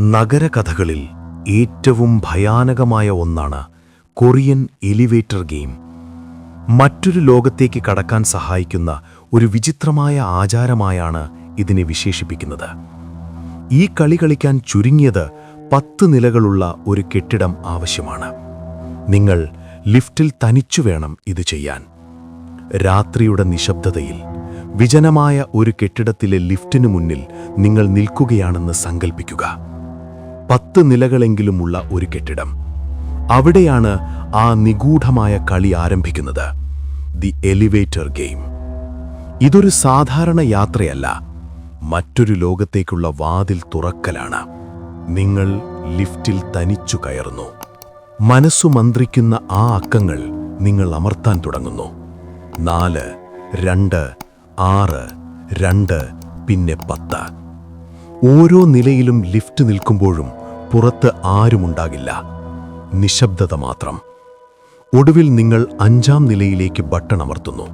നഗരകഥകളിൽ ഏറ്റവും ഭയാനകമായ ഒന്നാണ് കൊറിയൻ എലിവേറ്റർ ഗെയിം. മറ്റൊരു ലോകത്തേക്ക് കടക്കാൻ സഹായിക്കുന്ന ഒരു വിചിത്രമായ ആചാരമായാണ് ഇതിനെ വിശേഷിപ്പിക്കുന്നത്. ഈ കളി കളിക്കാൻ ചുരുങ്ങിയത് പത്ത് നിലകളുള്ള ഒരു കെട്ടിടം ആവശ്യമാണ്. നിങ്ങൾ ലിഫ്റ്റിൽ തനിച്ചു വേണം ഇത് ചെയ്യാൻ. രാത്രിയുടെ നിശബ്ദതയിൽ വിജനമായ ഒരു കെട്ടിടത്തിലെ ലിഫ്റ്റിനു മുന്നിൽ നിങ്ങൾ നിൽക്കുകയാണെന്ന് സങ്കൽപ്പിക്കുക. പത്ത് നിലകളെങ്കിലുമുള്ള ഒരു കെട്ടിടം. അവിടെയാണ് ആ നിഗൂഢമായ കളി ആരംഭിക്കുന്നത്. The elevator game. ഇതൊരു സാധാരണ യാത്രയല്ല. മറ്റൊരു ലോകത്തേക്കുള്ള വാതിൽ തുറക്കലാണ്. നിങ്ങൾ ലിഫ്റ്റിൽ തനിച്ചു കയറുന്നു. മനസ്സു മന്ത്രിക്കുന്ന ആ അക്കങ്ങൾ നിങ്ങൾ അമർത്താൻ തുടങ്ങുന്നു. നാല് രണ്ട് ആറ് രണ്ട് പിന്നെ പത്ത്. ഓരോ നിലയിലും ലിഫ്റ്റ് നിൽക്കുമ്പോഴും പുറത്ത് ആരുമുണ്ടാകില്ല. നിശബ്ദത മാത്രം. ഒടുവിൽ നിങ്ങൾ അഞ്ചാം നിലയിലേക്ക് ബട്ടൺ അമർത്തുന്നു.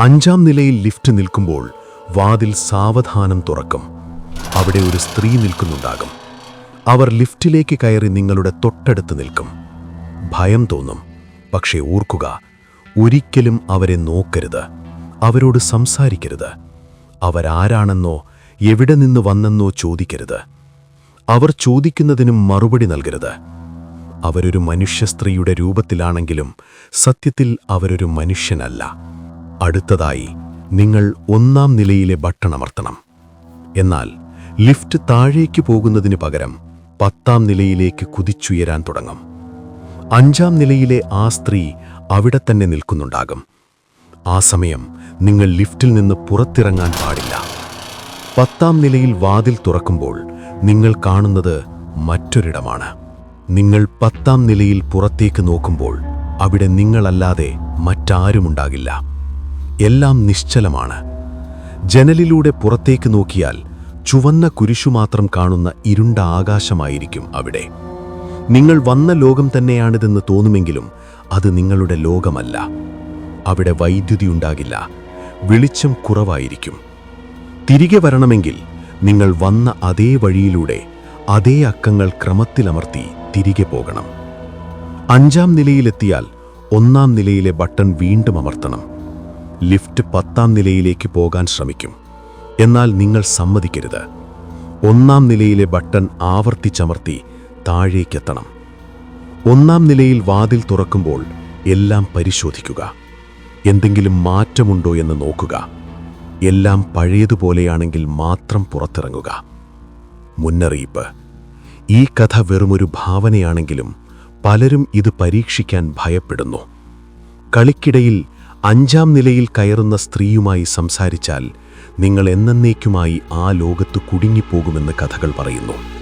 അഞ്ചാം നിലയിൽ ലിഫ്റ്റ് നിൽക്കുമ്പോൾ വാതിൽ സാവധാനം തുറക്കും. അവിടെ ഒരു സ്ത്രീ നിൽക്കുന്നുണ്ടാകും. അവർ ലിഫ്റ്റിലേക്ക് കയറി നിങ്ങളുടെ തൊട്ടടുത്ത് നിൽക്കും. ഭയം തോന്നും. പക്ഷേ ഓർക്കുക ഒരിക്കലും അവരെ നോക്കരുത്. അവരോട് സംസാരിക്കരുത്. അവരാരാണെന്നോ എവിടെ നിന്ന് വന്നെന്നോ ചോദിക്കരുത്. അവർ ചോദിക്കുന്നതിനും മറുപടി നൽകരുത്. അവരൊരു മനുഷ്യ സ്ത്രീയുടെ രൂപത്തിലാണെങ്കിലും സത്യത്തിൽ അവരൊരു മനുഷ്യനല്ല. അടുത്തതായി നിങ്ങൾ ഒന്നാം നിലയിലെ ബട്ടൺ അമർത്തണം. എന്നാൽ ലിഫ്റ്റ് താഴേക്ക് പോകുന്നതിന് പകരം പത്താം നിലയിലേക്ക് കുതിച്ചുയരാൻ തുടങ്ങും. അഞ്ചാം നിലയിലെ ആ സ്ത്രീ അവിടെ തന്നെ നിൽക്കുന്നുണ്ടാകും. ആ സമയം നിങ്ങൾ ലിഫ്റ്റിൽ നിന്ന് പുറത്തിറങ്ങാൻ പാടില്ല. പത്താം നിലയിൽ വാതിൽ തുറക്കുമ്പോൾ നിങ്ങൾ കാണുന്നത് മറ്റൊരിടമാണ്. നിങ്ങൾ പത്താം നിലയിൽ പുറത്തേക്ക് നോക്കുമ്പോൾ അവിടെ നിങ്ങളല്ലാതെ മറ്റാരുമുണ്ടാകില്ല. എല്ലാം നിശ്ചലമാണ്. ജനലിലൂടെ പുറത്തേക്ക് നോക്കിയാൽ ചുവന്ന കുരിശു മാത്രം കാണുന്ന ഇരുണ്ട ആകാശമായിരിക്കും അവിടെ. നിങ്ങൾ വന്ന ലോകം തന്നെയാണിതെന്ന് തോന്നുമെങ്കിലും അത് നിങ്ങളുടെ ലോകമല്ല. അവിടെ വൈദ്യുതി ഉണ്ടാകില്ല. വെളിച്ചം കുറവായിരിക്കും. തിരികെ വരണമെങ്കിൽ നിങ്ങൾ വന്ന അതേ വഴിയിലൂടെ അതേ അക്കങ്ങൾ ക്രമത്തിലമർത്തി തിരികെ പോകണം. അഞ്ചാം നിലയിലെത്തിയാൽ ഒന്നാം നിലയിലെ ബട്ടൺ വീണ്ടും അമർത്തണം. ലിഫ്റ്റ് പത്താം നിലയിലേക്ക് പോകാൻ ശ്രമിക്കും. എന്നാൽ നിങ്ങൾ സമ്മതിക്കരുത്. ഒന്നാം നിലയിലെ ബട്ടൺ ആവർത്തിച്ചമർത്തി താഴേക്കെത്തണം. ഒന്നാം നിലയിൽ വാതിൽ തുറക്കുമ്പോൾ എല്ലാം പരിശോധിക്കുക. എന്തെങ്കിലും മാറ്റമുണ്ടോ എന്ന് നോക്കുക. എല്ലാം പഴയതുപോലെയാണെങ്കിൽ മാത്രം പുറത്തിറങ്ങുക. മുന്നറിയിപ്പ്. ഈ കഥ വെറുമൊരു ഭാവനയാണെങ്കിലും പലരും ഇത് പരീക്ഷിക്കാൻ ഭയപ്പെടുന്നു. കളിക്കിടയിൽ അഞ്ചാം നിലയിൽ കയറുന്ന സ്ത്രീയുമായി സംസാരിച്ചാൽ നിങ്ങൾ എന്നേക്കുമായി ആ ലോകത്ത് കുടുങ്ങിപ്പോകുമെന്ന് കഥകൾ പറയുന്നു.